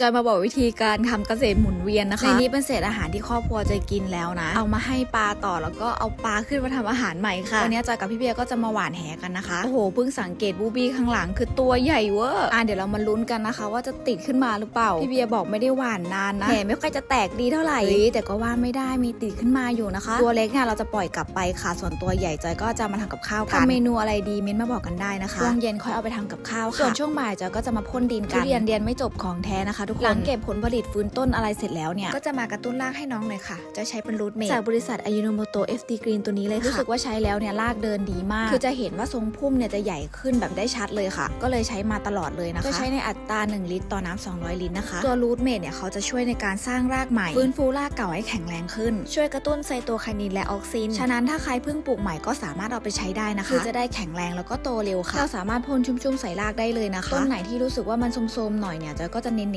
จอยมาบอกวิธีการทำเกษตรหมุนเวียนนะคะ ในนี้เป็นเศษอาหารที่ครอบครัวจอยกินแล้วนะ เอามาให้ปลาต่อแล้วก็เอาปลาขึ้นมาทำอาหารใหม่ค่ะ วันนี้จอยกับพี่เบียร์ก็จะมาหว่านแหกันนะคะ โอ้โห เพิ่งสังเกตบูบี้ข้างหลังคือตัวใหญ่เวอร์ อะเดี๋ยวเรามาลุ้นกันนะคะ ว่าจะติดขึ้นมาหรือเปล่า พี่เบียร์บอกไม่ได้หว่านนานนะแหไม่ค่อยจะแตกดีเท่าไหร่เฮ้ยแต่ก็ว่าไม่ได้มีติดขึ้นมาอยู่นะคะ ตัวเล็กเนี่ยเราจะปล่อยกลับไปค่ะ ส่วนตัวใหญ่จอยก็จะมาทำกับข้าวกันทำเมนูอะไรดีมิ้นท์มาบอกกันได้นะคะช่วงเย็นค่อยเอาไปทำกับข้าวค่ะ ส่วนช่วงบ่ายจอยก็จะมาพ่นดินกันทุเรียนเรียนไม่จบของแท้นะคะทุกคนหลังเก็บผลผลิตฟื้นต้นอะไรเสร็จแล้วเนี่ย ก็จะมากระตุ้นรากให้น้องหน่อยค่ะ จะใช้เป็นรูทเมดจากบริษัทอายุโนโมโต FD Green ตัวนี้เลยค่ะ รู้สึกว่าใช้แล้วเนี่ยรากเดินดีมาก คือจะเห็นว่าทรงพุ่มเนี่ยจะใหญ่ขึ้นแบบได้ชัดเลยค่ะ ก็เลยใช้มาตลอดเลยนะคะ ก็ใช้ในอัตรา 1 ลิตรต่อน้ำ200 ลิตรนะคะ ตัวรูทเมดเนี่ยเขาจะช่วยในการสร้างรากใหม่ ฟื้นฟูรากเก่าให้แข็งแรงขึ้น ช่วยกระตุ้นไซโตไคนินและออกซิน ฉะนั้นถ้าใครเพิ่งปลูกใหม่ก็สามารถเอาไปใช้ได้นะคะ คือจะได้แข็งแรงแล้วก็โตเร็วค่ะ เราสามารถพ่นชุ่มๆใส่รากได้เลยนะคะ ต้นไหนที่รู้สึกว่ามันโทรมๆหน่อยเนี่ยจอยก็จะเน้นๆ